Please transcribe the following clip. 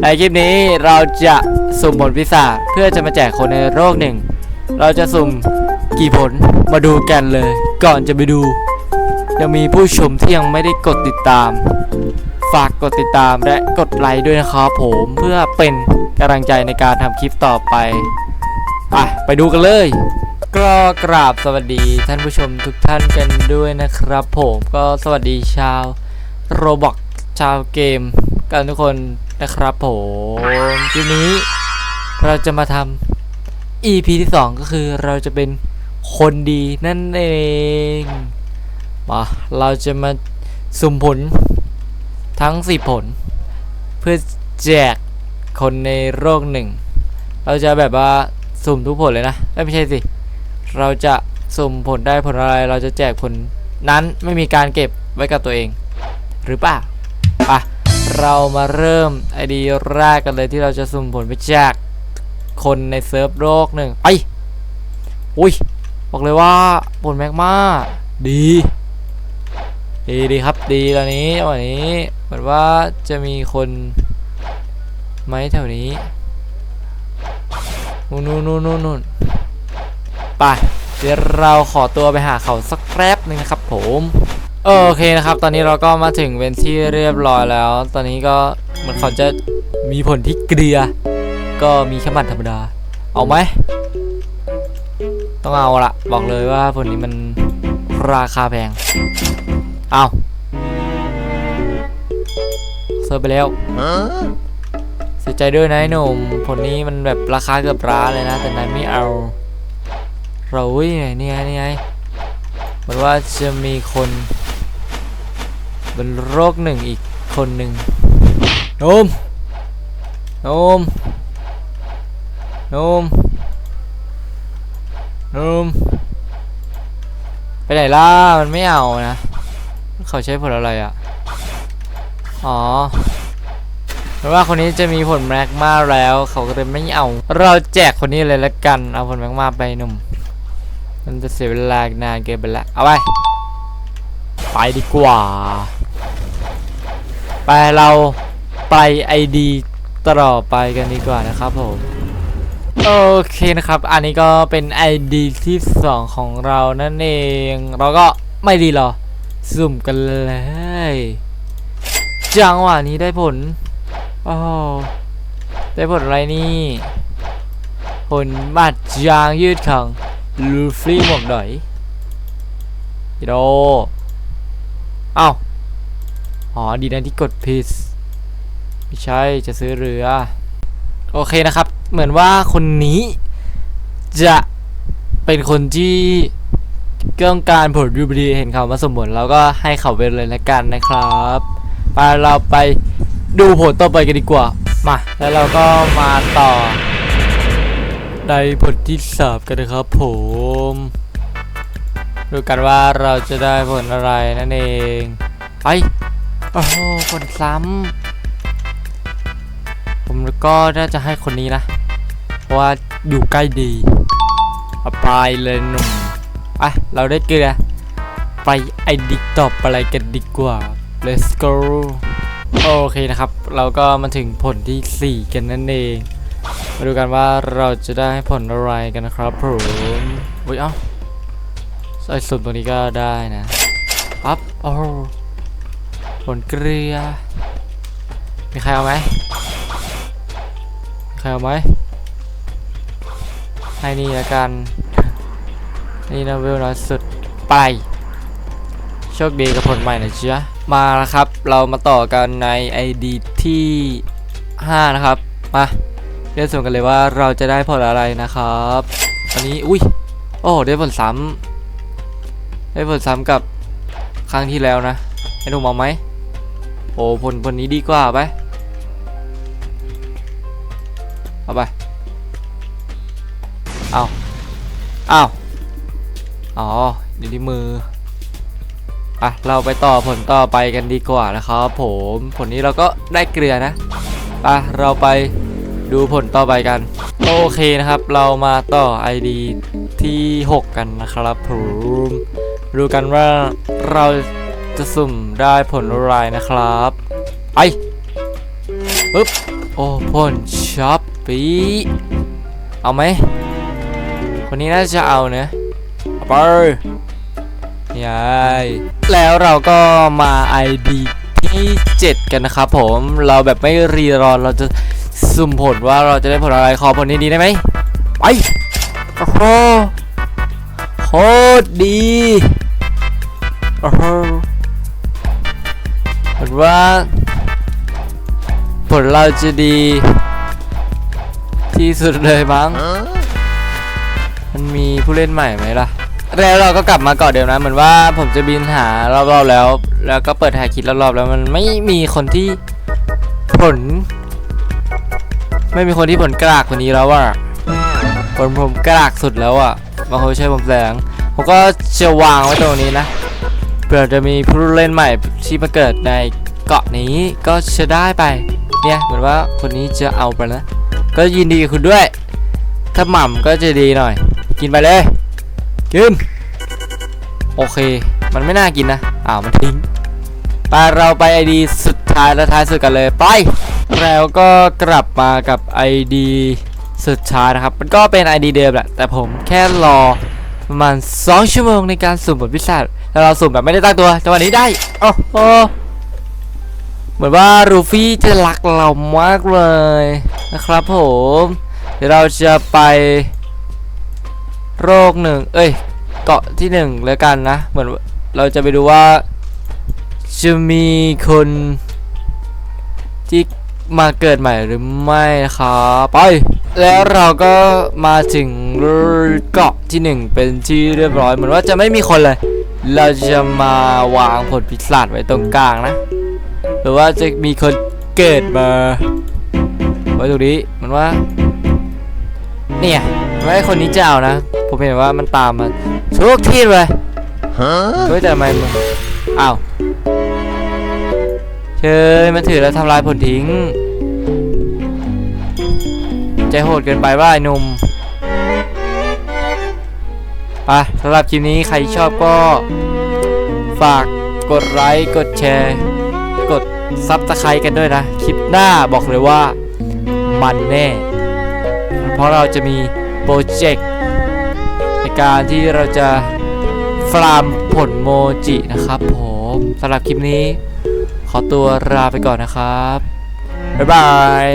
ในคลิปนี้เราจะสุ่มผลพิศาจเพื่อจะมาแจกคนในโรคหนึ่ง เราจะสุ่มกี่ผลมาดูกันเลย ก่อนจะไปดู ยังมีผู้ชมที่ยังไม่ได้กดติดตาม ฝากกดติดตามและกดไลค์ด้วยนะครับผมเพื่อเป็นกำลังใจในการทำคลิปต่อไปไปไปดูกันเลยก็กราบสวัสดีท่านผู้ชมทุกท่านกันด้วยนะครับผมก็สวัสดีชาวโรบอกชาวเกม กันทุกคน นะครับผมทีนี้เราจะมาทำ EP ที่ 2 ก็คือเราจะเป็นคนดีนั่นเองมาเราจะมาสุ่มผลทั้ง 4 ผล เพื่อแจกคนในโรคหนึ่ง เราจะแบบว่าสุ่มทุกผลเลยนะ ไม่ใช่สิ เราจะสุ่มผลได้ผลอะไร เราจะแจกผลนั้นไม่มีการเก็บไว้กับตัวเอง หรือเปล่าปะ เรามาเริ่มไอดีแรกกันเลยที่เราจะสุ่มผลไปแจกคนในเซิร์ฟโลกหนึ่งไปอุ้ย บอกเลยว่าผลแมกมาดี ดีดีครับดีตอนนี้วันนี้เหมือนว่าจะมีคนไหมแถวนี้นู่นนู่นนู่นนู่นนู่นไปเดี๋ยวเราขอตัวไปหาเขาสักแป๊บหนึ่งนะครับผม โอเคนะครับ ตอนนี้เราก็มาถึงเป็นที่เรียบร้อยแล้ว ตอนนี้ก็เหมือนเขาจะมีผลที่เกลียก็มีแค่หมัดธรรมดา เอาไหม ต้องเอาละบอกเลยว่าผลนี้มันราคาแพง เอาเซิร์ไปแล้วเสียใจด้วยนะหนุ่มผลนี้มันแบบราคาเกือบร้านเลยนะ แต่นายไม่เอา เราอุ้ยนี่ไงนี่ไงเหมือนว่าจะมีคน เป็นโรคหนึ่งอีกคนหนึ่งโนมโนมโนมโนมไปไหนล่ะ มันไม่เอานะ เขาใช้ผลอะไรอะ อ๋อเพราะว่าคนนี้จะมีผลแมกมาแล้ว เขาก็เลยไม่เอา เราแจกคนนี้เลยละกัน เอาผลแมกมาไปหนุ่ม มันจะเสียเวลานานเกินไปละ เอาไป ไปดีกว่า ไปเราไปไอดีต่อไปกันดีกว่านะครับผมโอเคนะครับ อันนี้ก็เป็น ID ที่ 2 ของเรานั่นเอง เราก็ไม่ดีหรอสุ่มกันเลย จังหวะนี้ได้ผลโอ้ได้ผลอะไรนี่ ผลบัตรยางยืดของลูฟี่หมวกดอยโดเอ้า อ๋อดีนะที่กดพิสไม่ใช่จะซื้อเรือ โอเคนะครับ เหมือนว่าคนนี้จะเป็นคนที่ต้องการผลยูบดีเห็นเขามาสมบูรณ์แล้วก็ให้เขาไปเลยละกันนะครับไปเราไปดูผลต่อไปกันดีกว่า มา แล้วเราก็มาต่อ ในผลที่สามกันนะครับผมดูกันว่าเราจะได้ผลอะไรนั่นเอง ไป โอ้โหผลซ้ำ ผมก็น่าจะให้คนนี้นะ เพราะว่าอยู่ใกล้ดีเอาไปเลยหนุ่มอะ เราได้เกลือ ไปไอดิกต่อไปอะไรกันดีกว่า let's go โอเคนะครับ เราก็มาถึงผลที่ 4 กันนั่นเอง มาดูกันว่าเราจะได้ผลอะไรกันนะครับผมอุ้ยเอ้าใส่สุ่มตรงนี้ก็ได้นะปั๊บโอ้ ผลเกลือ มีใครเอาไหมมีใครเอาไหมให้นี่ละกัน นี่นะเวลน้อยสุดไป โชคดีกับผลใหม่นะจ๊ะมาแล้วครับ เรามาต่อกันใน ID ที่ 5 นะครับ มาเรียนส่วนกันเลยว่าเราจะได้ผลอะไรนะครับอันนี้ อุ้ย โอ้ ได้ผลซ้ำได้ผลซ้ำกับครั้งที่แล้วนะให้ดูมองไหม โอ้ผลผลนี้ดีกว่าไปเอาไปเอาเอาอ๋ออยู่ที่มืออะเราไปต่อผลต่อไปกันดีกว่านะครับผมผลนี้เราก็ได้เกลือนะอะเราไปดูผลต่อไปกันโอเคนะครับ เรามาต่อ ID ที่ 6 กันนะครับผมดูกันว่าเรา จะสุ่มได้ผลอะไรนะครับไปปึ๊บโอ้พ่นช็อปปี้เอาไหมคนนี้น่าจะเอาเนะเอาไปยายแล้วเราก็มา ID ที่ 7 กันนะครับผม เราแบบไม่รีรอเราจะสุ่มผลว่าเราจะได้ผลอะไรขอผลนี้ดีได้ไหมไปโอ้โหโคตรดีโอ้โห ว่า ผลเราจะดี ที่สุดเลยมั้ง มันมีผู้เล่นใหม่ไหมล่ะ แล้วเราก็กลับมาเกาะเดิมนะ เหมือนว่าผมจะบินหารอบๆแล้ว แล้วก็เปิดหาคิดรอบๆแล้วมันไม่มีคนที่ผล ไม่มีคนที่ผลกรากกว่านี้แล้วอะผลผมกรากสุดแล้วอะบางคนใช้ผมแสงผมก็จะวางไว้ตรงนี้นะเผื่อจะมีผู้เล่นใหม่ที่มาเกิดใน เกาะนี้ก็จะได้ไป เนี่ยเหมือนว่าคนนี้จะเอาไปนะ ก็ยินดีคุณด้วย ถ้าหม่ำก็จะดีหน่อย กินไปเลยกินโอเค มันไม่น่ากินนะ อ้าว มันทิ้งไปเราไป ID สุดท้ายและท้ายสุดกันเลยไป แล้วก็กลับมากับ ID สุดท้ายนะครับ มันก็เป็น ID เดิมแหละ แต่ผมแค่รอประมาณ 2 ชั่วโมงในการสุ่มบทพิศาจแล้วเราสุ่มแบบไม่ได้ตั้งตัวจังหวะนี้ได้ โอ้โห มือนว่ารูฟี่จะรักเรามากเลยนะครับผม เดี๋ยวเราจะไป โรคหนึ่ง เอ้ย เกาะที่หนึ่งแล้วกันนะ เหมือนเราจะไปดูว่า จะมีคนที่มาเกิดใหม่หรือไม่ครับไป แล้วเราก็มาถึงเกาะที่หนึ่งเป็นที่เรียบร้อย เหมือนว่าจะไม่มีคนเลย เราจะมาวางผลพิศาจไว้ตรงกลางนะ หรือว่าจะมีคนเกิดมาไว้ตรงนี้เหมือนว่า เนี่ยเหมือนว่าไอ้คนนี้จะเอานะ ผมเห็นว่ามันตามมาทุกที่เลยเฮ้ยแต่ทำไมมึงอ้าวเชยมันถือแล้วทำลายผลทิ้ง ใจโหดเกินไปว่าไอ้หนุ่มไปสำหรับคลิปนี้ใครชอบก็ ฝากกดไลค์ กดแชร์กด ซับสไครต์กันด้วยนะ คลิปหน้าบอกเลยว่ามันแน่ เพราะเราจะมีโปรเจกต์ในการที่เราจะฟาร์มผลโมจินะครับผมสำหรับคลิปนี้ ขอตัวลาไปก่อนนะครับ บ๊ายบาย